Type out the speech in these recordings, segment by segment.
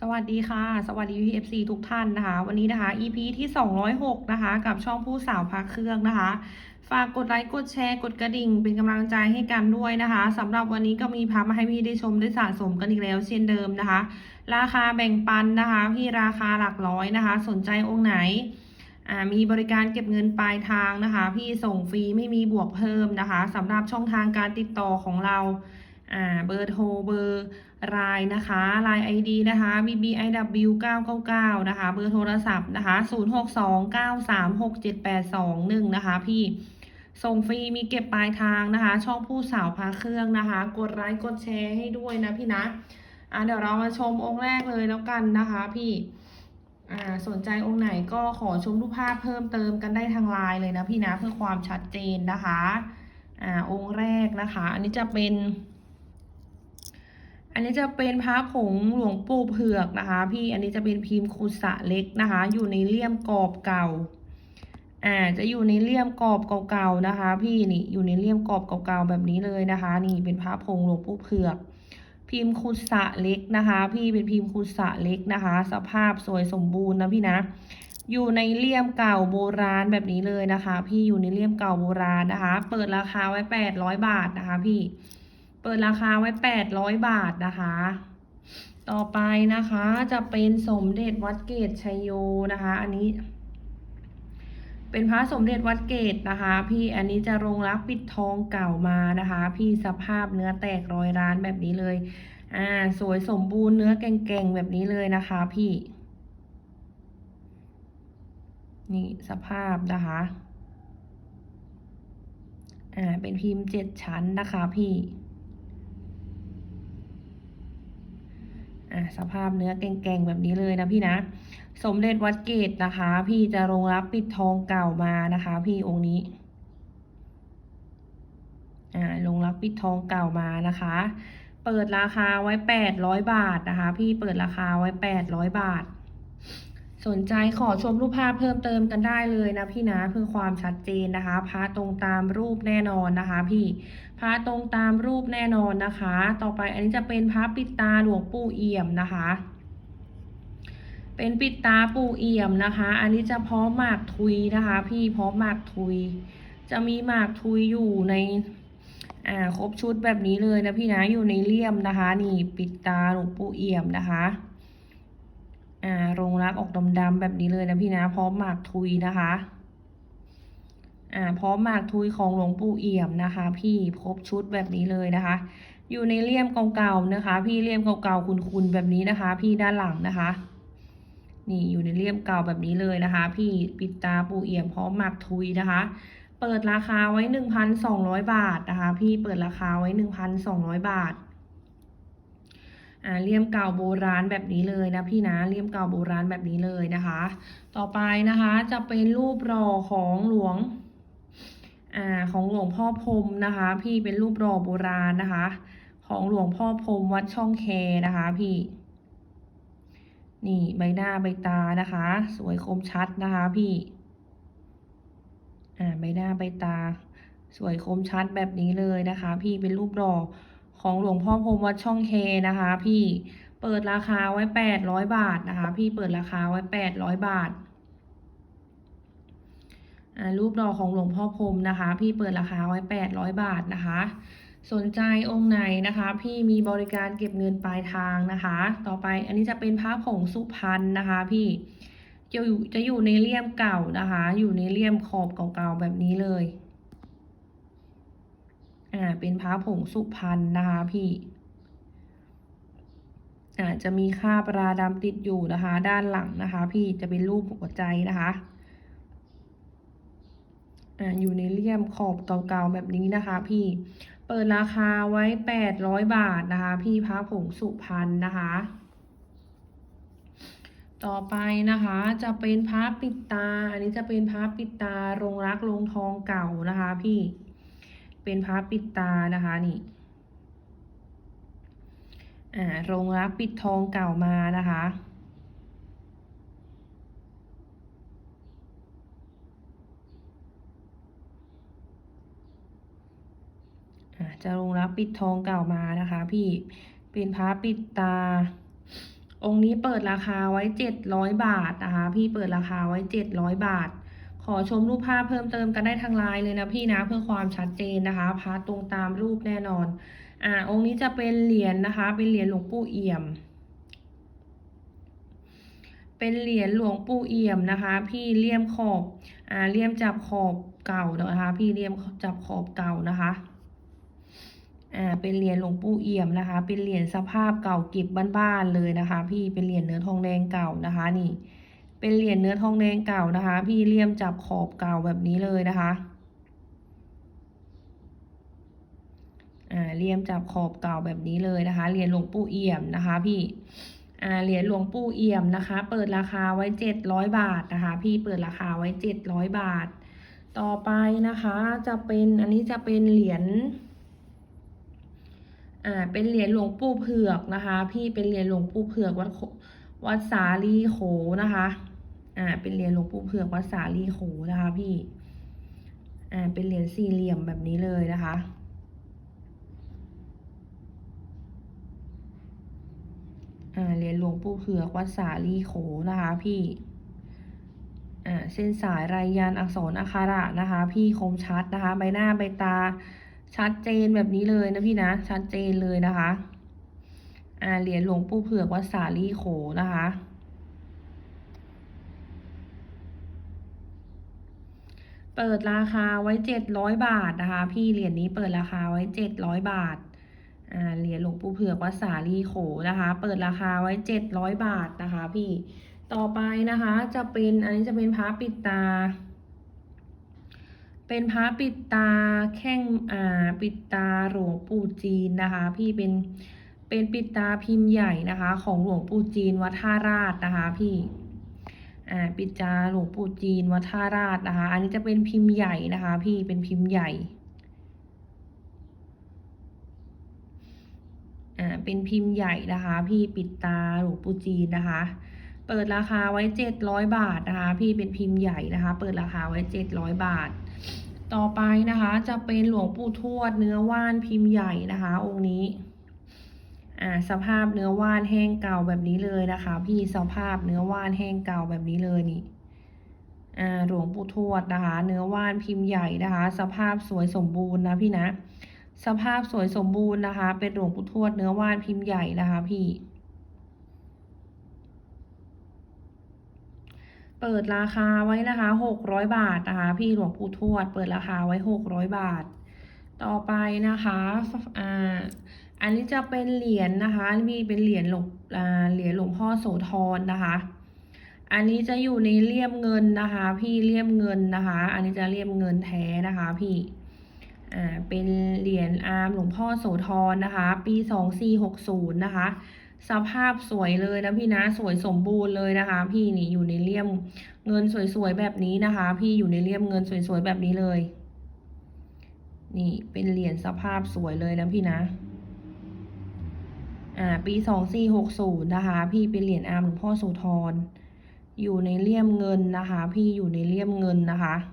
สวัสดีค่ะ สวัสดี PFC ทุกท่านนะคะ วันนี้นะคะ EP ที่ 206 นะคะ กับช่องผู้สาวพักเครื่องนะคะ ฝากกดไลค์ กดแชร์ กดกระดิ่ง เป็นกำลังใจให้กันด้วยนะคะสำหรับวันนี้ก็มีพามาให้พี่ได้ชมได้สะสมกันอีกแล้วเช่นเดิมนะคะ ราคาแบ่งปันนะคะ พี่ราคาหลักร้อยนะคะ สนใจองค์ไหนอ่ามีบริการเก็บเงินปลายทางนะคะ พี่ส่งฟรีไม่มีบวกเพิ่มนะคะสำหรับช่องทางการติดต่อของเราอ่าเบอร์โทรเบอร์ ลน์นะคะไลน์ ID นะคะ bbiw 999นะคะ เบอร์โทรศัพท์นะคะ 0629367821 นะคะ พี่ ส่งฟรีมีเก็บปลายทางนะคะ ช่องผู้สาวพาเครื่องนะคะ กดไลค์กดแชร์ให้ด้วยนะพี่นะ อ่าเดี๋ยวเรามาชมองค์แรกเลยแล้วกันนะคะพี่ อ่าสนใจองค์ไหนก็ขอชมรูปภาพเพิ่มเติมกันได้ทางไลน์เลยนะพี่นะเพื่อความชัดเจนนะคะ อ่าองค์แรกนะคะ อันนี้จะเป็น อันนี้จะเป็นพระผงหลวงปู่เผือกนะคะ พี่อันนี้จะเป็นพิมพ์คุสะเล็กนะคะ อยู่ในเลี่ยมกรอบเก่าอ่าจะอยู่ในเลี่ยมกรอบเก่าๆนะคะ พี่นี่อยู่ในเลี่ยมกรอบเก่าๆแบบนี้เลยนะคะ นี่เป็นพระผงหลวงปู่เผือก พิมพ์คุสะเล็กนะคะ พี่เป็นพิมพ์คุสะเล็กนะคะ สภาพสวยสมบูรณ์นะพี่นะอยู่ในเลี่ยมเก่าโบราณแบบนี้เลยนะคะ พี่อยู่ในเลี่ยมเก่าโบราณนะคะ เปิดราคาไว้แปดร้อยบาทนะคะ พี่ เปิดราคาไว้แปดร้อยบาทนะคะ ต่อไปนะคะจะเป็นสมเด็จวัดเกตชัยโยนะคะ อันนี้ เป็นพระสมเด็จวัดเกตนะคะ พี่อันนี้จะลงรักปิดทองเก่ามานะคะ พี่สภาพเนื้อแตกรอยร้านแบบนี้เลย อ่า สวยสมบูรณ์เนื้อแก่งๆแบบนี้เลยนะคะ พี่ นี่สภาพนะคะอ่าเป็นพิมพ์เจ็ดชั้นนะคะพี่ อ่าสภาพเนื้อแกงๆแบบนี้เลยนะพี่นะ สมเด็จวัดเกตนะคะ พี่จะลงรับปิดทองเก่ามานะคะ พี่องค์นี้อ่าลงรับปิดทองเก่ามานะคะ เปิดราคาไว้แปดร้อยบาทนะคะ พี่เปิดราคาไว้แปดร้อยบาท สนใจขอชมรูปภาพเพิ่มเติมกันได้เลยนะพี่นะเพื่อความชัดเจนนะคะพระตรงตามรูปแน่นอนนะคะ พี่ พระตรงตามรูปแน่นอนนะคะ ต่อไปอันนี้จะเป็นพระปิดตาหลวงปู่เอี่ยมนะคะ เป็นปิดตาปู่เอี่ยมนะคะ อันนี้จะพร้อมหมากทุยนะคะ พี่พร้อมหมากทุย จะมีหมากทุยอยู่ในอ่าครบชุดแบบนี้เลยนะพี่นะอยู่ในเลี่ยมนะคะ นี่ปิดตาหลวงปู่เอี่ยมนะคะอ่ารงรักออกดำๆแบบนี้เลยนะพี่นะพร้อมหมากทุยนะคะ อ่าพร้อมหมากทุยของหลวงปู่เอี่ยมนะคะ พี่ครบชุดแบบนี้เลยนะคะ อยู่ในเลี่ยมเก่าๆนะคะ พี่เลี่ยมเก่าๆคุณๆแบบนี้นะคะ พี่ด้านหลังนะคะ นี่อยู่ในเลี่ยมเก่าแบบนี้เลยนะคะ พี่ปิดตาปู่เอี่ยมพร้อมหมากทุยนะคะ เปิดราคาไว้หนึ่งพันสองร้อยบาทนะคะ พี่เปิดราคาไว้หนึ่งพันสองร้อยบาทอ่าเลี่ยมเก่าโบราณแบบนี้เลยนะพี่นะเลี่ยมเก่าโบราณแบบนี้เลยนะคะ ต่อไปนะคะจะเป็นรูปหล่อของหลวง อ่าของหลวงพ่อพรมนะคะ พี่เป็นรูปหล่อโบราณนะคะ ของหลวงพ่อพรมวัดช่องแคนะคะ พี่ นี่ใบหน้าใบตานะคะ สวยคมชัดนะคะ พี่อ่าใบหน้าใบตา สวยคมชัดแบบนี้เลยนะคะ พี่เป็นรูปหล่อของหลวงพ่อพรมวัดช่องเคนะคะ พี่เปิดราคาไว้แปดร้อยบาทนะคะ พี่เปิดราคาไว้แปดร้อยบาท รูปหล่อของหลวงพ่อพรมนะคะ พี่เปิดราคาไว้แปดร้อยบาทนะคะ สนใจองค์ไหนนะคะ พี่มีบริการเก็บเงินปลายทางนะคะ ต่อไปอันนี้จะเป็นพระผงสุพรรณนะคะ พี่จะอยู่จะอยู่ในเลี่ยมเก่านะคะ อยู่ในเลี่ยมขอบเก่าๆแบบนี้เลยอ่าเป็นพระผงสุพรรณนะคะพี่อ่าจะมีคราบราดำติดอยู่นะคะ ด้านหลังนะคะ พี่จะเป็นรูปหัวใจนะคะ อยู่ในเลี่ยมขอบเก่าๆแบบนี้นะคะ พี่เปิดราคาไว้แปดร้อยบาทนะคะ พี่พระผงสุพรรณนะคะ ต่อไปนะคะจะเป็นพระปิดตา อันนี้จะเป็นพระปิดตาโรงรักโรงทองเก่านะคะ พี่เป็นพระปิดตานะคะนี่อ่าโรงรักปิดทองเก่ามานะคะ อ่า จะลงรับปิดทองเก่ามานะคะ พี่เป็นพระปิดตา องค์นี้เปิดราคาไว้เจ็ดร้อยบาทนะคะ พี่เปิดราคาไว้เจ็ดร้อยบาท ขอชมรูปภาพเพิ่มเติมกันได้ทางไลน์เลยนะพี่นะเพื่อความชัดเจนนะคะพาตรงตามรูปแน่นอน อ่าองค์นี้จะเป็นเหรียญนะคะ เป็นเหรียญหลวงปู่เอี่ยมเป็นเหรียญหลวงปู่เอี่ยมนะคะ พี่เลี่ยมขอบ อ่าเลี่ยมจับขอบเก่านะคะ พี่เลี่ยมจับขอบเก่านะคะ อ่าเป็นเหรียญหลวงปู่เอี่ยมนะคะ เป็นเหรียญสภาพเก่าเก็บบ้านๆเลยนะคะ พี่เป็นเหรียญเนื้อทองแดงเก่านะคะนี่ เป็นเหรียญเนื้อทองแดงเก่านะคะ พี่เลี่ยมจับขอบเก่าแบบนี้เลยนะคะอ่าเลี่ยมจับขอบเก่าแบบนี้เลยนะคะเหรียญหลวงปู่เอี่ยมนะคะ พี่อ่าเหรียญหลวงปู่เอี่ยมนะคะ เปิดราคาไว้เจ็ดร้อยบาทนะคะ พี่เปิดราคาไว้เจ็ดร้อยบาท ต่อไปนะคะจะเป็นอันนี้จะเป็นเหรียญ อ่าเป็นเหรียญหลวงปู่เผือกนะคะ พี่เป็นเหรียญหลวงปู่เผือกวัดวัดสาลีโขนะคะอ่าเป็นเหรียญหลวงปู่เผือกวัดสาลีโขนะคะพี่อ่าเป็นเหรียญสี่เหลี่ยมแบบนี้เลยนะคะอ่าเหรียญหลวงปู่เผือกวัดสาลีโขนะคะพี่อ่าเส้นสายรายยันอักษรอักขระนะคะ พี่คมชัดนะคะ ใบหน้าใบตา ชัดเจนแบบนี้เลยนะพี่นะ ชัดเจนเลยนะคะ อ่าเหรียญหลวงปู่เผือกวัดสาลีโขนะคะ เปิดราคาไว้เจ็ดร้อยบาทนะคะ พี่เหรียญนี้เปิดราคาไว้เจ็ดร้อยบาท อ่าเหรียญหลวงปู่เผือกวัดสาลีโขนะคะ เปิดราคาไว้เจ็ดร้อยบาทนะคะ พี่ต่อไปนะคะจะเป็นอันนี้จะเป็นพระปิดตา เป็นพระปิดตาแข้งอ่าปิดตาหลวงปู่จีนนะคะ พี่เป็นเป็นปิดตาพิมพ์ใหญ่นะคะ ของหลวงปู่จีนวัดท่าราชนะคะ พี่อ่าปิดตาหลวงปู่จีนวัดท่าราชนะคะ อันนี้จะเป็นพิมพ์ใหญ่นะคะ พี่เป็นพิมพ์ใหญ่อ่าเป็นพิมพ์ใหญ่นะคะ พี่ปิดตาหลวงปู่จีนนะคะเปิดราคาไว้เจ็ดร้อยบาทนะคะ พี่เป็นพิมพ์ใหญ่นะคะ เปิดราคาไว้เจ็ดร้อยบาท ต่อไปนะคะจะเป็นหลวงปู่ทวดเนื้อว่านพิมพ์ใหญ่นะคะ องค์นี้อ่าสภาพเนื้อว่านแห้งเก่าแบบนี้เลยนะคะ พี่สภาพเนื้อว่านแห้งเก่าแบบนี้เลยนี่อ่าหลวงปู่ทวดนะคะ เนื้อว่านพิมพ์ใหญ่นะคะ สภาพสวยสมบูรณ์นะพี่นะ สภาพสวยสมบูรณ์นะคะ เป็นหลวงปู่ทวดเนื้อว่านพิมพ์ใหญ่นะคะ พี่ เปิดราคาไว้นะคะหกร้อยบาทนะคะ พี่หลวงปู่ทวด เปิดราคาไว้หกร้อยบาท ต่อไปนะคะอ่าอันนี้จะเป็นเหรียญนะคะ มีเป็นเหรียญหลวงอ่าเหรียญหลวงพ่อโสธรนะคะ อันนี้จะอยู่ในเลี่ยมเงินนะคะ พี่เลี่ยมเงินนะคะ อันนี้จะเลี่ยมเงินแท้นะคะ พี่อ่าเป็นเหรียญอาร์มหลวงพ่อโสธรนะคะ ปีสองสี่หกศูนย์นะคะ สภาพสวยเลยนะพี่นะสวยสมบูรณ์เลยนะคะ พี่นี่อยู่ในเลี่ยมเงินสวยๆแบบนี้นะคะ พี่อยู่ในเลี่ยมเงินสวยๆแบบนี้เลย นี่เป็นเหรียญสภาพสวยเลยนะพี่นะอ่าปีสองสี่หกศูนย์นะคะ พี่เป็นเหรียญอาร์มหลวงพ่อโสธรอยู่ในเลี่ยมเงินนะคะ พี่อยู่ในเลี่ยมเงินนะคะ อ่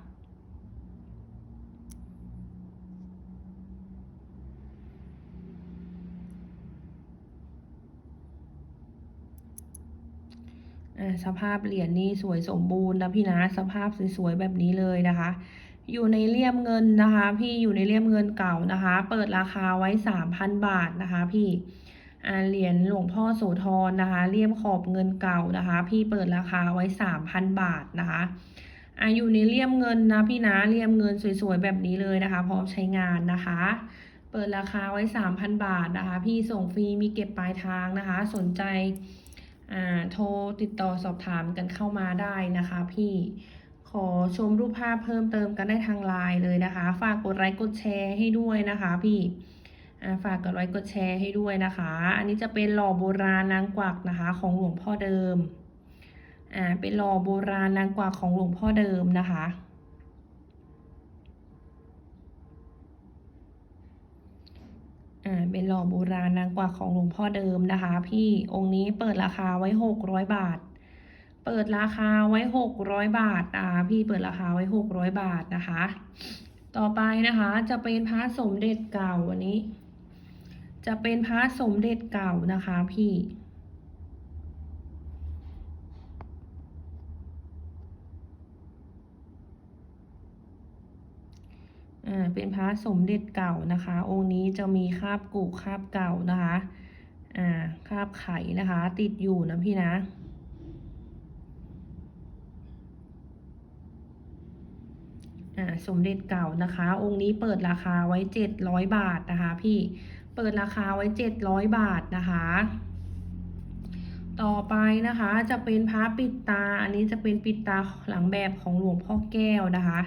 า สภาพเหรียญนี่สวยสมบูรณ์นะพี่นะสภาพสวยๆแบบนี้เลยนะคะ อยู่ในเลี่ยมเงินนะคะ พี่อยู่ในเลี่ยมเงินเก่านะคะ เปิดราคาไว้สามพันบาทนะคะ พี่เหรียญหลวงพ่อโสธรนะคะเลี่ยมขอบเงินเก่านะคะ พี่เปิดราคาไว้สามพันบาทนะคะอายู่ในเลี่ยมเงินนะพี่นะเลี่ยมเงินสวยๆแบบนี้เลยนะคะ พร้อมใช้งานนะคะ เปิดราคาไว้สามพันบาทนะคะ พี่ส่งฟรีมีเก็บปลายทางนะคะ สนใจ โทรติดต่อสอบถามกันเข้ามาได้นะคะพี่ขอชมรูปภาพเพิ่มเติมกันได้ทางไลน์เลยนะคะ ฝากกดไลค์กดแชร์ให้ด้วยนะคะ พี่อ่าฝากกดไลค์กดแชร์ให้ด้วยนะคะ อันนี้จะเป็นหล่อโบราณนางกวักนะคะ ของหลวงพ่อเดิม อ่า เป็นหล่อโบราณนางกวักของหลวงพ่อเดิมนะคะ อ่าเป็นหล่อโบราณนางกวักของหลวงพ่อเดิมนะคะ พี่องค์นี้เปิดราคาไว้หกร้อยบาท เปิดราคาไว้หกร้อยบาทอ่าพี่เปิดราคาไว้หกร้อยบาทนะคะ ต่อไปนะคะจะเป็นพระสมเด็จเก่าอันนี้ จะเป็นพระสมเด็จเก่านะคะพี่ อ่าเป็นพระสมเด็จเก่านะคะ องค์นี้จะมีคราบกุคราบเก่านะคะอ่าคราบไข่นะคะ ติดอยู่นะพี่นะสมเด็จเก่านะคะ องค์นี้เปิดราคาไว้เจ็ดร้อยบาทนะคะ พี่เปิดราคาไว้เจ็ดร้อยบาทนะคะ ต่อไปนะคะจะเป็นพระปิดตา อันนี้จะเป็นปิดตาหลังแบบของหลวงพ่อแก้วนะคะ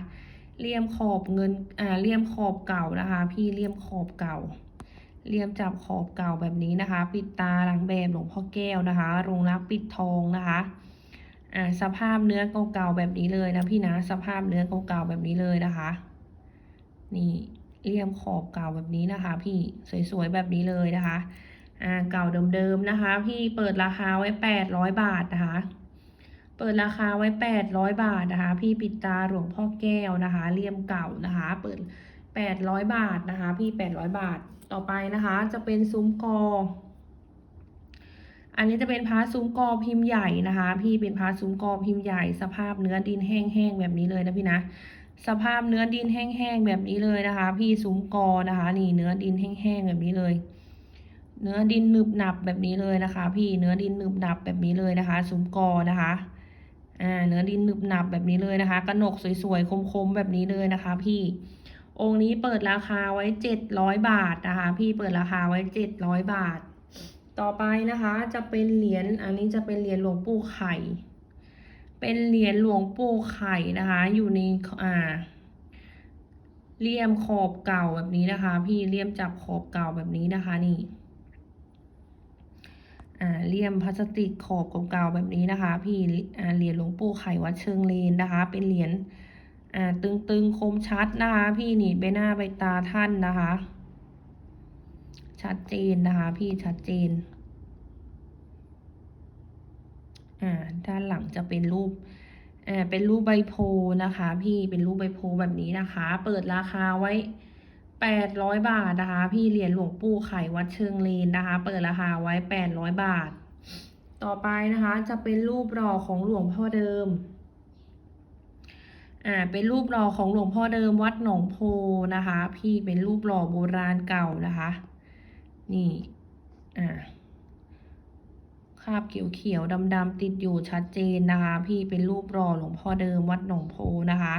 เลี่ยมขอบเงินอ่าเลี่ยมขอบเก่านะคะ พี่เลี่ยมขอบเก่าเลี่ยมจับขอบเก่าแบบนี้นะคะ ปิดตาหลังแบบหลวงพ่อแก้วนะคะโรงรักปิดทองนะคะอ่าสภาพเนื้อเก่าๆแบบนี้เลยนะพี่นะสภาพเนื้อเก่าๆแบบนี้เลยนะคะ นี่เลี่ยมขอบเก่าแบบนี้นะคะ พี่สวยๆแบบนี้เลยนะคะอ่าเก่าเดิมๆนะคะ พี่เปิดราคาไว้แปดร้อยบาทนะคะ เปิดราคาไว้แปดร้อยบาทนะคะ พี่ปิดตาหลวงพ่อแก้วนะคะเลี่ยมเก่านะคะ เปิดแปดร้อยบาทนะคะ พี่แปดร้อยบาทต่อไปนะคะ จะเป็นซุ้มกอ อันนี้จะเป็นพาซุ้มกอพิมพ์ใหญ่นะคะ พี่เป็นพาซุ้มกอพิมพ์ใหญ่ สภาพเนื้อดินแห้งๆแบบนี้เลยนะพี่นะสภาพเนื้อดินแห้งๆแบบนี้เลยนะคะ พี่ซุ้มกอนะคะ นี่เนื้อดินแห้งๆแบบนี้เลย เนื้อดินหนึบหนับแบบนี้เลยนะคะ พี่เนื้อดินหนึบหนับแบบนี้เลยนะคะ ซุ้มกอนะคะ อ่าเนื้อดินหนึบหนับแบบนี้เลยนะคะกระหนกสวยๆคมๆแบบนี้เลยนะคะ พี่องค์นี้เปิดราคาไว้เจ็ดร้อยบาทนะคะ พี่เปิดราคาไว้เจ็ดร้อยบาท ต่อไปนะคะจะเป็นเหรียญอันนี้จะเป็นเหรียญหลวงปู่ไข่ เป็นเหรียญหลวงปู่ไข่นะคะ อยู่ในอ่าเลี่ยมขอบเก่าแบบนี้นะคะ พี่เลี่ยมจับขอบเก่าแบบนี้นะคะนี่ อ่าเลี่ยมพลาสติกขอบเก่าๆแบบนี้นะคะ พี่อ่าเหรียญหลวงปู่ไข่วัดเชิงเลนนะคะ เป็นเหรียญอ่าตึงๆคมชัดนะคะ พี่นี่ใบหน้าใบตาท่านนะคะ ชัดเจนนะคะ พี่ชัดเจนอ่าด้านหลังจะเป็นรูปอ่าเป็นรูปใบโพนะคะ พี่เป็นรูปใบโพแบบนี้นะคะ เปิดราคาไว้ แปดร้อยบาทนะคะ พี่เหรียญหลวงปู่ไข่วัดเชิงเลนนะคะ เปิดราคาไว้แปดร้อยบาท ต่อไปนะคะ จะเป็นรูปหล่อของหลวงพ่อเดิม อ่า เป็นรูปหล่อของหลวงพ่อเดิมวัดหนองโพนะคะ พี่เป็นรูปหล่อโบราณเก่านะคะ นี่ อ่าคราบเขียวๆดำๆติดอยู่ชัดเจนนะคะ พี่เป็นรูปหล่อหลวงพ่อเดิมวัดหนองโพนะคะ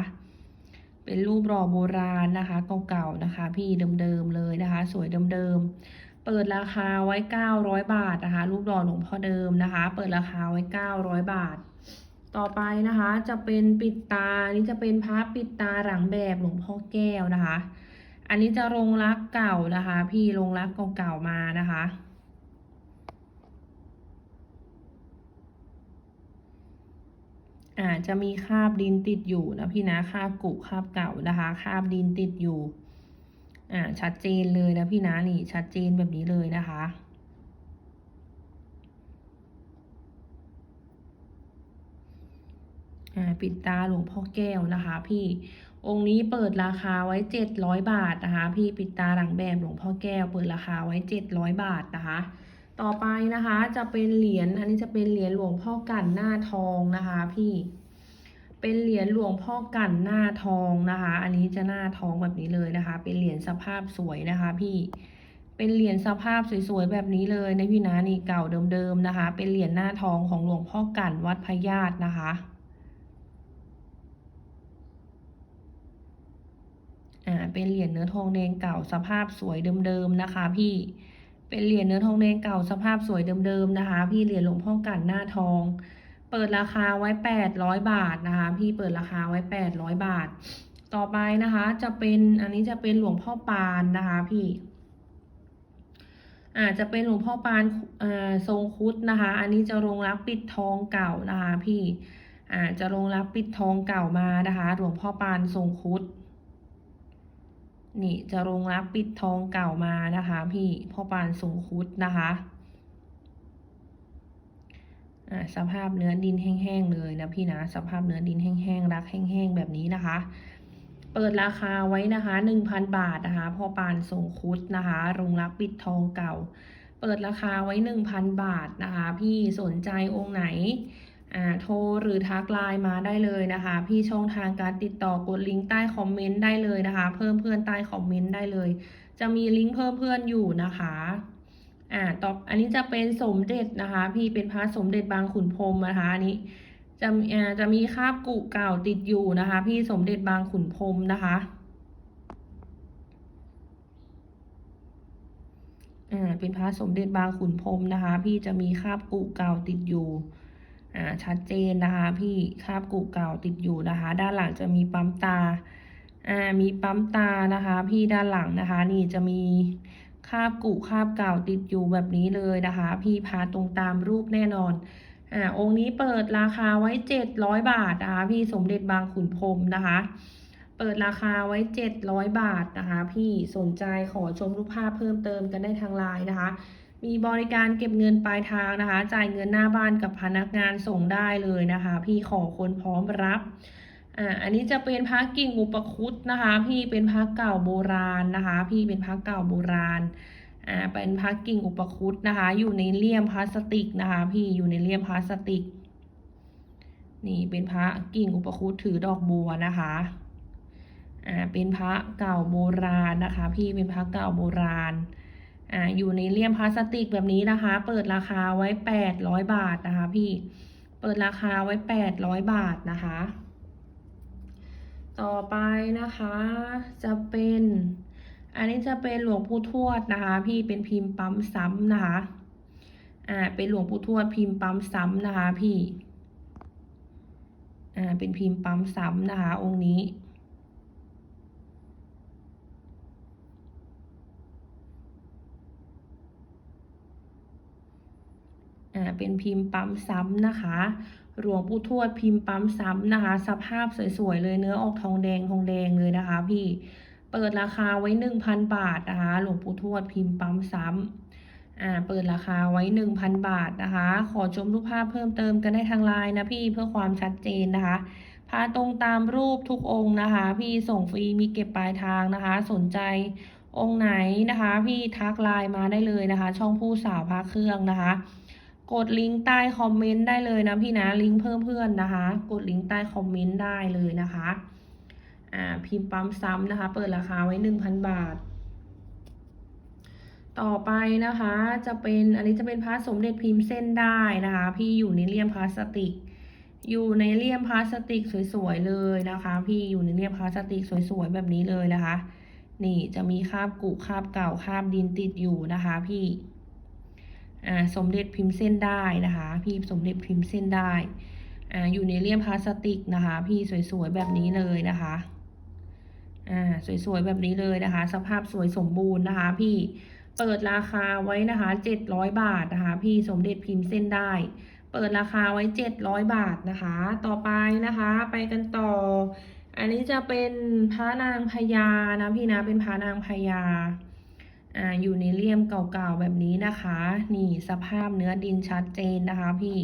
เป็นรูปหล่อโบราณนะคะเก่าๆนะคะ พี่เดิมๆเลยนะคะ สวยเดิมๆเปิดราคาไว้เก้าร้อยบาทนะคะ รูปหล่อหลวงพ่อเดิมนะคะ เปิดราคาไว้เก้าร้อยบาท ต่อไปนะคะจะเป็นปิดตานนี้จะเป็นพระปิดตาหลังแบบหลวงพ่อแก้วนะคะ อันนี้จะลงรักเก่านะคะ พี่ลงรักเก่าๆมานะคะ อาจจะมีคราบดินติดอยู่นะพี่นะคราบกุคราบเก่านะคะคราบดินติดอยู่อ่าชัดเจนเลยนะพี่นะนี่ชัดเจนแบบนี้เลยนะคะอ่าปิดตาหลวงพ่อแก้วนะคะ พี่องค์นี้เปิดราคาไว้เจ็ดร้อยบาทนะคะ พี่ปิดตาหลังแบบหลวงพ่อแก้ว เปิดราคาไว้เจ็ดร้อยบาทนะคะ ต่อไปนะคะจะเป็นเหรียญอันนี้จะเป็นเหรียญหลวงพ่อกั่นหน้าทองนะคะ พี่ เป็นเหรียญหลวงพ่อกั่นหน้าทองนะคะ อันนี้จะหน้าทองแบบนี้เลยนะคะ เป็นเหรียญสภาพสวยนะคะ พี่ เป็นเหรียญสภาพสวยๆแบบนี้เลยนะพี่นะนี่เก่าเดิมๆนะคะ เป็นเหรียญหน้าทองของหลวงพ่อกั่นวัดพญาตนะคะอ่าเป็นเหรียญเนื้อทองแดงเก่าสภาพสวยเดิมๆนะคะ พี่ เป็นเหรียญเนื้อทองแดงเก่าสภาพสวยเดิมๆนะคะ พี่เหรียญหลวงพ่อกันหน้าทอง เปิดราคาไว้แปดร้อยบาทนะคะ พี่เปิดราคาไว้แปดร้อยบาท ต่อไปนะคะจะเป็นอันนี้จะเป็นหลวงพ่อปานนะคะพี่อาจจะเป็นหลวงพ่อปานอ่าทรงคุดนะคะ อันนี้จะลงรักปิดทองเก่านะคะ พี่อาจะลงรักปิดทองเก่ามานะคะ หลวงพ่อปานทรงคุด นี่จะลงรักปิดทองเก่ามานะคะ พี่พ่อปานทรงคุดนะคะสภาพเนื้อดินแห้งๆเลยนะพี่นะสภาพเนื้อดินแห้งๆรักแห้งๆแบบนี้นะคะ เปิดราคาไว้นะคะหนึ่งพันบาทนะคะพ่อปานทรงคุดนะคะรงรักปิดทองเก่า เปิดราคาไว้หนึ่งพันบาทนะคะ พี่สนใจองค์ไหน โทรหรือทักไลน์มาได้เลยนะคะ พี่ช่องทางการติดต่อกดลิงก์ใต้คอมเมนต์ได้เลยนะคะ เพิ่มเพื่อนใต้คอมเมนต์ได้เลย จะมีลิงก์เพิ่มเพื่อนอยู่นะคะอ่าต่ออันนี้จะเป็นสมเด็จนะคะ พี่เป็นพระสมเด็จบางขุนพรมนะคะอันนี้จะอ่าจะมีคาบกุเก่าติดอยู่นะคะ พี่สมเด็จบางขุนพรมนะคะอ่าเป็นพระสมเด็จบางขุนพรมนะคะ พี่จะมีคาบกุเก่าติดอยู่ อ่าชัดเจนนะคะ พี่คาบกุเก่าติดอยู่นะคะ ด้านหลังจะมีปั๊มตาอ่ามีปั๊มตานะคะ พี่ด้านหลังนะคะ นี่จะมีคาบกุคาบเก่าติดอยู่แบบนี้เลยนะคะ พี่พาตรงตามรูปแน่นอนอ่าองค์นี้เปิดราคาไว้เจ็ดร้อยบาทนะคะ พี่สมเด็จบางขุนพรมนะคะ เปิดราคาไว้700บาทนะคะ พี่สนใจขอชมรูปภาพเพิ่มเติมกันได้ทางไลน์นะคะ มีบริการเก็บเงินปลายทางนะคะ จ่ายเงินหน้าบ้านกับพนักงานส่งได้เลยนะคะ พี่ขอคนพร้อมรับอ่าอันนี้จะเป็นพระกิ่งอุปคุตนะคะ พี่เป็นพระเก่าโบราณนะคะ พี่เป็นพระเก่าโบราณอ่าเป็นพระกิ่งอุปคุตนะคะ อยู่ในเลี่ยมพลาสติกนะคะ พี่อยู่ในเลี่ยมพลาสติก นี่เป็นพระกิ่งอุปคุตถือดอกบัวนะคะอ่าเป็นพระเก่าโบราณนะคะ พี่เป็นพระเก่าโบราณ อ่าอยู่ในเลี่ยมพลาสติกแบบนี้นะคะ เปิดราคาไว้แปดร้อยบาทนะคะ พี่ เปิดราคาไว้แปดร้อยบาทนะคะ ต่อไปนะคะจะเป็น อันนี้จะเป็นหลวงปู่ทวดนะคะ พี่เป็นพิมพ์ปั๊มซ้ำนะคะ อ่า เป็นหลวงปู่ทวดพิมพ์ปั๊มซ้ำนะคะ พี่ อ่า เป็นพิมพ์ปั๊มซ้ำนะคะ องค์นี้ อ่าเป็นพิมพ์ปั๊มซ้ำนะคะ หลวงปู่ทวดพิมพ์ปั๊มซ้ำนะคะ สภาพสวยๆเลยเนื้อออกทองแดงทองแดงเลยนะคะ พี่เปิดราคาไว้หนึ่งพันบาทนะคะ หลวงปู่ทวดพิมพ์ปั๊มซ้ำอ่าเปิดราคาไว้หนึ่งพันบาทนะคะ ขอชมรูปภาพเพิ่มเติมกันได้ทางไลน์นะพี่เพื่อความชัดเจนนะคะพาตรงตามรูปทุกองค์นะคะ พี่ส่งฟรีมีเก็บปลายทางนะคะ สนใจองค์ไหนนะคะ พี่ทักไลน์มาได้เลยนะคะ ช่องผู้สาวพาเครื่องนะคะ กดลิงก์ใต้คอมเมนต์ได้เลยนะพี่นะลิงก์เพิ่มเพื่อนนะคะ กดลิงก์ใต้คอมเมนต์ได้เลยนะคะอ่าพิมพ์ปั๊มซ้ำนะคะ เปิดราคาไว้หนึ่งพันบาท ต่อไปนะคะจะเป็นอันนี้จะเป็นพระสมเด็จพิมพ์เส้นได้นะคะ พี่อยู่ในเลี่ยมพลาสติก อยู่ในเลี่ยมพลาสติกสวยๆเลยนะคะ พี่อยู่ในเลี่ยมพลาสติกสวยๆแบบนี้เลยนะคะ นี่จะมีคราบกุคราบเก่าคราบดินติดอยู่นะคะ พี่ สมเด็จพิมพ์เส้นได้นะคะพี่สมเด็จพิมพ์เส้นได้อ่าอยู่ในเลี่ยมพลาสติกนะคะ พี่สวยๆแบบนี้เลยนะคะอ่าสวยๆแบบนี้เลยนะคะ สภาพสวยสมบูรณ์นะคะ พี่เปิดราคาไว้นะคะเจ็ดร้อยบาทนะคะ พี่สมเด็จพิมพ์เส้นได้ เปิดราคาไว้เจ็ดร้อยบาทนะคะ ต่อไปนะคะ ไปกันต่อ อันนี้จะเป็นพระนางพญานะพี่นะเป็นพระนางพญา อยู่ในเลี่ยมเก่าๆแบบนี้นะคะ นี่สภาพเนื้อดินชัดเจนนะคะพี่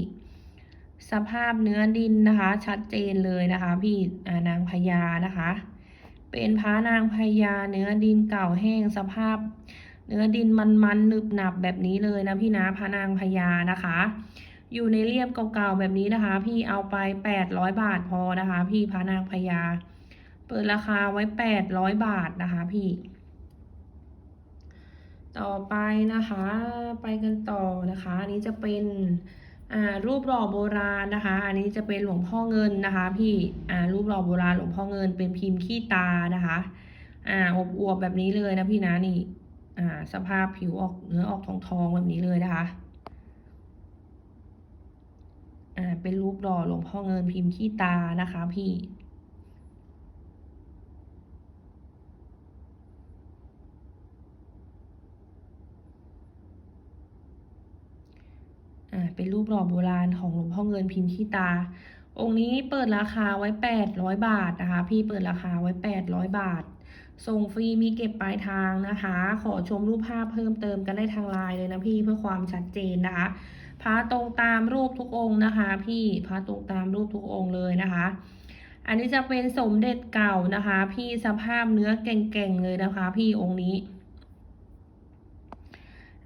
สภาพเนื้อดินนะคะ ชัดเจนเลยนะคะ พี่านางพญานะคะ เป็นพระนางพญาเนื้อดินเก่าแห้งสภาพ เนื้อดินมันๆหนึบหนับแบบนี้เลยนะพี่นะพระนางพญานะคะ อยู่ในเลี่ยมเก่าๆแบบนี้นะคะ พี่เอาไปแปดร้อยบาทพอนะคะ พี่พระนางพญาเปิดราคาไว้แปดร้อยบาทนะคะ พี่ ต่อไปนะคะไปกันต่อนะคะ อันนี้จะเป็นอ่ารูปหล่อโบราณนะคะ อันนี้จะเป็นหลวงพ่อเงินนะคะ พี่อ่ารูปหล่อโบราณหลวงพ่อเงินเป็นพิมพ์ขี้ตานะคะอ่าอบอวบแบบนี้เลยนะพี่นะนี่อ่าสภาพผิวออกเนื้อออกทองทองแบบนี้เลยนะคะอ่าเป็นรูปหล่อหลวงพ่อเงินพิมพ์ขี้ตานะคะ พี่ อ่า เป็นรูปหล่อโบราณของหลวงพ่อเงินพิมพ์ขี้ตา องค์นี้เปิดราคาไว้แปดร้อยบาทนะคะ พี่เปิดราคาไว้แปดร้อยบาท ส่งฟรีมีเก็บปลายทางนะคะ ขอชมรูปภาพเพิ่มเติมกันได้ทางไลน์เลยนะพี่เพื่อความชัดเจนนะคะพระตรงตามรูปทุกองค์นะคะ พี่พระตรงตามรูปทุกองค์เลยนะคะ อันนี้จะเป็นสมเด็จเก่านะคะ พี่สภาพเนื้อแก่งๆเลยนะคะ พี่องค์นี้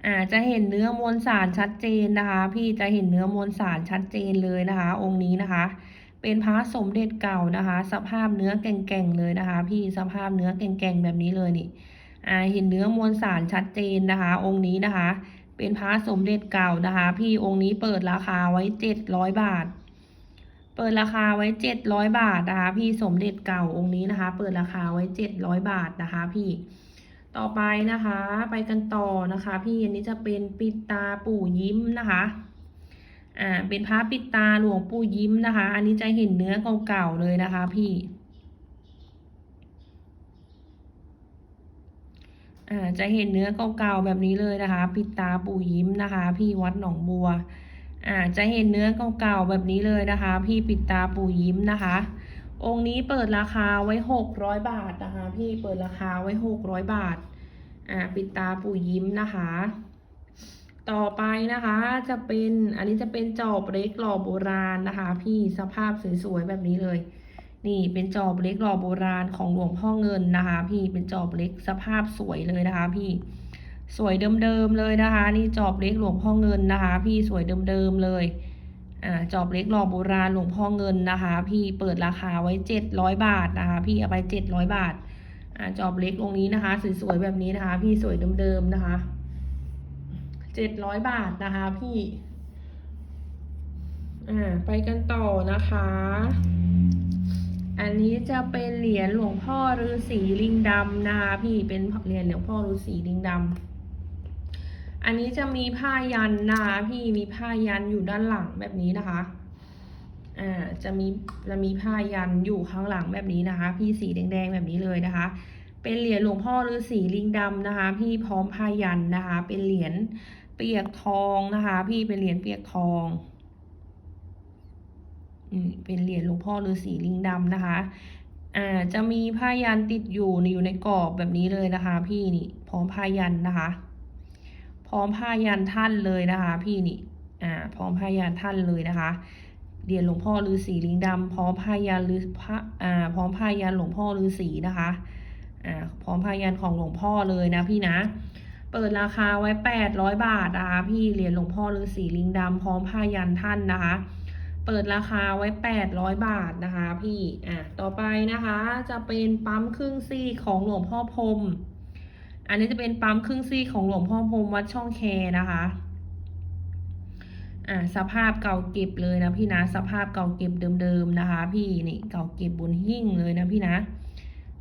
อ่าจะเห็นเนื้อมวลสารชัดเจนนะคะ พี่จะเห็นเนื้อมวลสารชัดเจนเลยนะคะ องค์นี้นะคะ เป็นพระสมเด็จเก่านะคะ สภาพเนื้อแก่งๆเลยนะคะ พี่สภาพเนื้อแก่งๆแบบนี้เลยนี่อ่าเห็นเนื้อมวลสารชัดเจนนะคะ องค์นี้นะคะ เป็นพระสมเด็จเก่านะคะ พี่องค์นี้เปิดราคาไว้เจ็ดร้อยบาท เปิดราคาไว้เจ็ดร้อยบาทนะคะ พี่สมเด็จเก่าองค์นี้นะคะ เปิดราคาไว้เจ็ดร้อยบาทนะคะ พี่ ต่อไปนะคะ ไปกันต่อนะคะ พี่อันนี้จะเป็นปิดตาปู่ยิ้มนะคะอ่าเป็นพระปิดตาหลวงปู่ยิ้มนะคะ อันนี้จะเห็นเนื้อเก่าๆเลยนะคะ พี่อ่าจะเห็นเนื้อเก่าๆแบบนี้เลยนะคะ ปิดตาปู่ยิ้มนะคะ พี่วัดหนองบัวอ่าจะเห็นเนื้อเก่าๆแบบนี้เลยนะคะ พี่ปิดตาปู่ยิ้มนะคะ องค์นี้เปิดราคาไว้หกร้อยบาทนะคะ พี่เปิดราคาไว้หกร้อยบาท อ่าปิดตาปู่ยิ้มนะคะ ต่อไปนะคะจะเป็นอันนี้จะเป็นจอบเล็กหล่อโบราณนะคะ พี่สภาพสวยๆแบบนี้เลย นี่เป็นจอบเล็กหล่อโบราณของหลวงพ่อเงินนะคะ พี่เป็นจอบเล็กสภาพสวยเลยนะคะ พี่สวยเดิมๆเลยนะคะ นี่จอบเล็กหลวงพ่อเงินนะคะ พี่สวยเดิมๆเลย อ่าจอบเล็กหล่อโบราณหลวงพ่อเงินนะคะ พี่เปิดราคาไว้เจ็ดร้อยบาทนะคะ พี่เอาไปเจ็ดร้อยบาทอ่าจอบเล็กองนี้นะคะสวยๆแบบนี้นะคะ พี่สวยเดิมๆนะคะเจ็ดร้อยบาทนะคะ พี่อ่าไปกันต่อนะคะ อันนี้จะเป็นเหรียญหลวงพ่อฤาษีลิงดำนะคะ พี่เป็นเหรียญหลวงพ่อฤาษีลิงดำ อันนี้จะมีผ้ายันนะคะพี่มีผ้ายันอยู่ด้านหลังแบบนี้นะคะอ่าจะมีจะมีผ้ายันอยู่ข้างหลังแบบนี้นะคะ พี่สีแดงๆแบบนี้เลยนะคะ เป็นเหรียญหลวงพ่อฤาษีลิงดำนะคะ พี่พร้อมผ้ายันนะคะ เป็นเหรียญเปียกทองนะคะ พี่เป็นเหรียญเปียกทองอืมเป็นเหรียญหลวงพ่อฤาษีลิงดำนะคะอ่าจะมีผ้ายันติดอยู่อยู่ในกรอบแบบนี้เลยนะคะ พี่นี่พร้อมผ้ายันนะคะ พร้อมผ้ายันท่านเลยนะคะ พี่นี่อ่าพร้อมผ้ายันท่านเลยนะคะเรียญหลวงพ่อฤาษีลิงดำพร้อมผ้ายันหรือผ้าอ่าพร้อมผ้ายันหลวงพ่อฤาษีนะคะอ่าพร้อมผ้ายันของหลวงพ่อเลยนะพี่นะ เปิดราคาไว้แปดร้อยบาทนะคะพี่เหรียญหลวงพ่อฤาษีลิงดำพร้อมผ้ายันท่านนะคะเปิดราคาไว้แปดร้อยบาทนะคะ พี่ อะ ต่อไปนะคะ จะเป็นปั๊มครึ่งซี่ของหลวงพ่อพรม อันนี้จะเป็นปั๊มครึ่งซี่ของหลวงพ่อพรมวัดช่องแคนะคะอ่าสภาพเก่าเก็บเลยนะพี่นะ สภาพเก่าเก็บเดิมๆนะคะ พี่นี่เก่าเก็บบนหิ้งเลยนะพี่นะ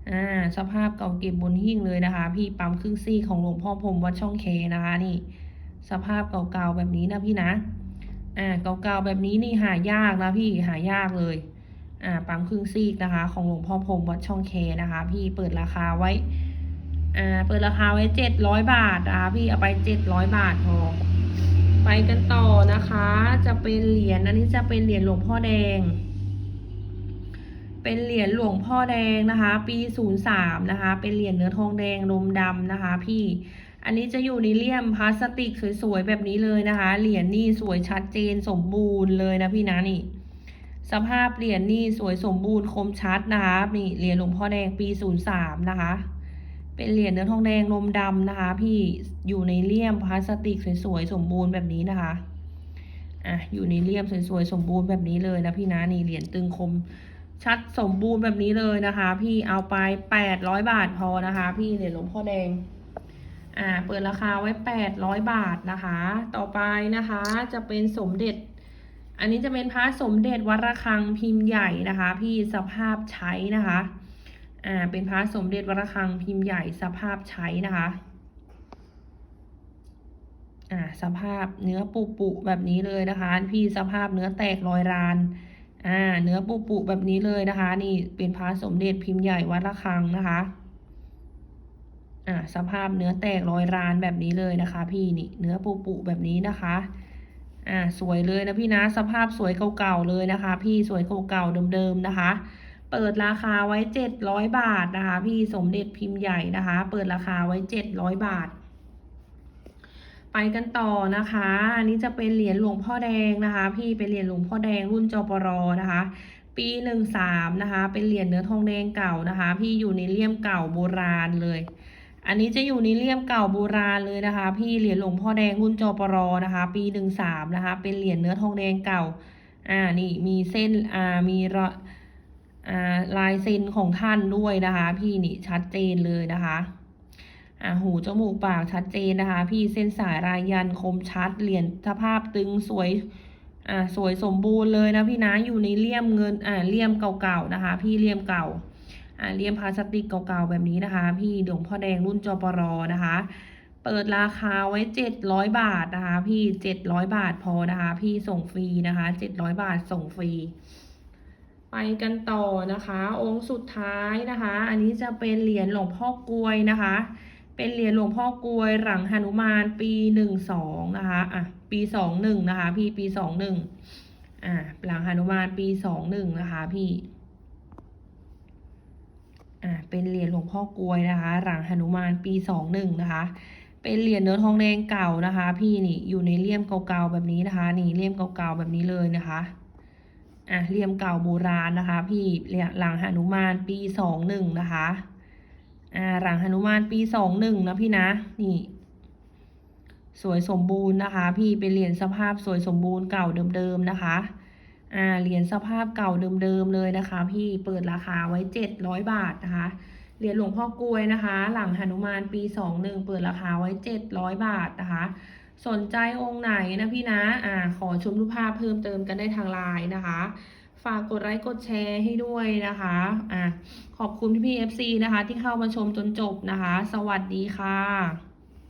อ่าสภาพเก่าเก็บบนหิ้งเลยนะคะ พี่ปั๊มครึ่งซี่ของหลวงพ่อพรมวัดช่องแคนะคะนี่ สภาพเก่าๆแบบนี้นะพี่นะอ่าเก่าๆแบบนี้นี่หายากนะพี่หายากเลยอ่าปั๊มครึ่งซีกนะคะ ของหลวงพ่อพรมวัดช่องแคนะคะ พี่เปิดราคาไว้ อ่าเปิดราคาไว้เจ็ดร้อยบาทนะคะพี่เอาไปเจ็ดร้อยบาทพอไปกันต่อนะคะ จะเป็นเหรียญอันนี้จะเป็นเหรียญหลวงพ่อแดง เป็นเหรียญหลวงพ่อแดงนะคะ ปีศูนย์สามนะคะ เป็นเหรียญเนื้อทองแดงลมดำนะคะ พี่อันนี้จะอยู่ในเลี่ยมพลาสติกสวยๆแบบนี้เลยนะคะ เหรียญนี่สวยชัดเจนสมบูรณ์เลยนะพี่นะนี่ สภาพเหรียญนี่สวยสมบูรณ์คมชัดนะคะนี่เหรียญหลวงพ่อแดงปีศูนย์สามนะคะ เป็นเหรียญเนื้อทองแดงลมดำนะคะ พี่อยู่ในเลี่ยมพลาสติกสวยๆสมบูรณ์แบบนี้นะคะอะอยู่ในเลี่ยมสวยๆสมบูรณ์แบบนี้เลยนะพี่นะนี่เหรียญตึงคมชัดสมบูรณ์แบบนี้เลยนะคะ พี่เอาไปแปดร้อยบาทพอนะคะ พี่เหรียญหลวงพ่อแดงอ่าเปิดราคาไว้แปดร้อยบาทนะคะ ต่อไปนะคะจะเป็นสมเด็จ อันนี้จะเป็นพระสมเด็จวัดระฆังพิมพ์ใหญ่นะคะ พี่สภาพใช้นะคะ อ่า เป็นพระสมเด็จวระฆังพิมพ์ใหญ่สภาพใช้นะคะ อ่า สภาพเนื้อปุปุแบบนี้เลยนะคะ พี่สภาพเนื้อแตกรอยราน อ่า เนื้อปุปุแบบนี้เลยนะคะ นี่เป็นพระสมเด็จพิมพ์ใหญ่วัดระฆังนะคะ อ่า สภาพเนื้อแตกรอยรานแบบนี้เลยนะคะ พี่นี่เนื้อปุปุแบบนี้นะคะอ่าสวยเลยนะพี่นะสภาพสวยเก่าๆเลยนะคะ พี่สวยเก่าๆเดิมๆนะคะ เปิดราคาไว้เจ็ดร้อยบาทนะคะ พี่สมเด็จพิมพ์ใหญ่นะคะ เปิดราคาไว้เจ็ดร้อยบาท ไปกันต่อนะคะ อันนี้จะเป็นเหรียญหลวงพ่อแดงนะคะ พี่เป็นเหรียญหลวงพ่อแดงรุ่นจปรนะคะ ปีหนึ่งสามนะคะ เป็นเหรียญเนื้อทองแดงเก่านะคะ พี่อยู่ในเลี่ยมเก่าโบราณเลย อันนี้จะอยู่ในเลี่ยมเก่าโบราณเลยนะคะ พี่เหรียญหลวงพ่อแดงรุ่นจปรนะคะ ปีหนึ่งสามนะคะ เป็นเหรียญเนื้อทองแดงเก่า อ่านี่มีเส้นอ่ามีระ ลายเซ็นของท่านด้วยนะคะ พี่นี่ชัดเจนเลยนะคะอ่าหูจมูกปากชัดเจนนะคะ พี่เส้นสายรายยันคมชัดเหรียญสภาพตึงสวยอ่าสวยสมบูรณ์เลยนะพี่นะอยู่ในเลี่ยมเงินอ่าเลี่ยมเก่าๆนะคะ พี่เลี่ยมเก่าอ่าเลี่ยมพลาสติกเก่าๆแบบนี้นะคะ พี่หลวงพ่อแดงรุ่นจปรนะคะ เปิดราคาไว้เจ็ดร้อยบาทนะคะ พี่เจ็ดร้อยบาทพอนะคะ พี่ส่งฟรีนะคะเจ็ดร้อยบาทส่งฟรี ไปกันต่อนะคะ องค์สุดท้ายนะคะ อันนี้จะเป็นเหรียญหลวงพ่อกลวยนะคะ เป็นเหรียญหลวงพ่อกลวยหลังหนุมานปีหนึ่งสองนะคะอะปีสองหนึ่งนะคะพี่ปีสองหนึ่งอะหลังหนุมานปีสองหนึ่งนะคะพี่อะเป็นเหรียญหลวงพ่อกลวยนะคะ หลังหนุมานปีสองหนึ่งนะคะ เป็นเหรียญเนื้อทองแดงเก่านะคะ พี่นี่อยู่ในเลี่ยมเก่าๆแบบนี้นะคะ นี่เลี่ยมเก่าๆแบบนี้เลยนะคะ อะเลียมเก่าโบราณนะคะ พี่หลังหนุมานปีสองหนึ่งนะคะอ่าหลังหนุมานปีสองหนึ่งนะพี่นะนี่ สวยสมบูรณ์นะคะ พี่เป็นเหรียญสภาพสวยสมบูรณ์เก่าเดิมๆนะคะอ่าเหรียญสภาพเก่าเดิมๆเลยนะคะ พี่เปิดราคาไว้เจ็ดร้อยบาทนะคะเหรียญหลวงพ่อกลวยนะคะ หลังหนุมานปีสองหนึ่งเปิดราคาไว้เจ็ดร้อยบาทนะคะ สนใจองค์ไหนนะพี่นะอ่าขอชมรูปภาพเพิ่มเติมกันได้ทางไลน์นะคะ ฝากกดไลค์กดแชร์ให้ด้วยนะคะอ่าขอบคุณพี่พี่ๆ FC นะคะ ที่เข้ามาชมจนจบนะคะ สวัสดีค่ะ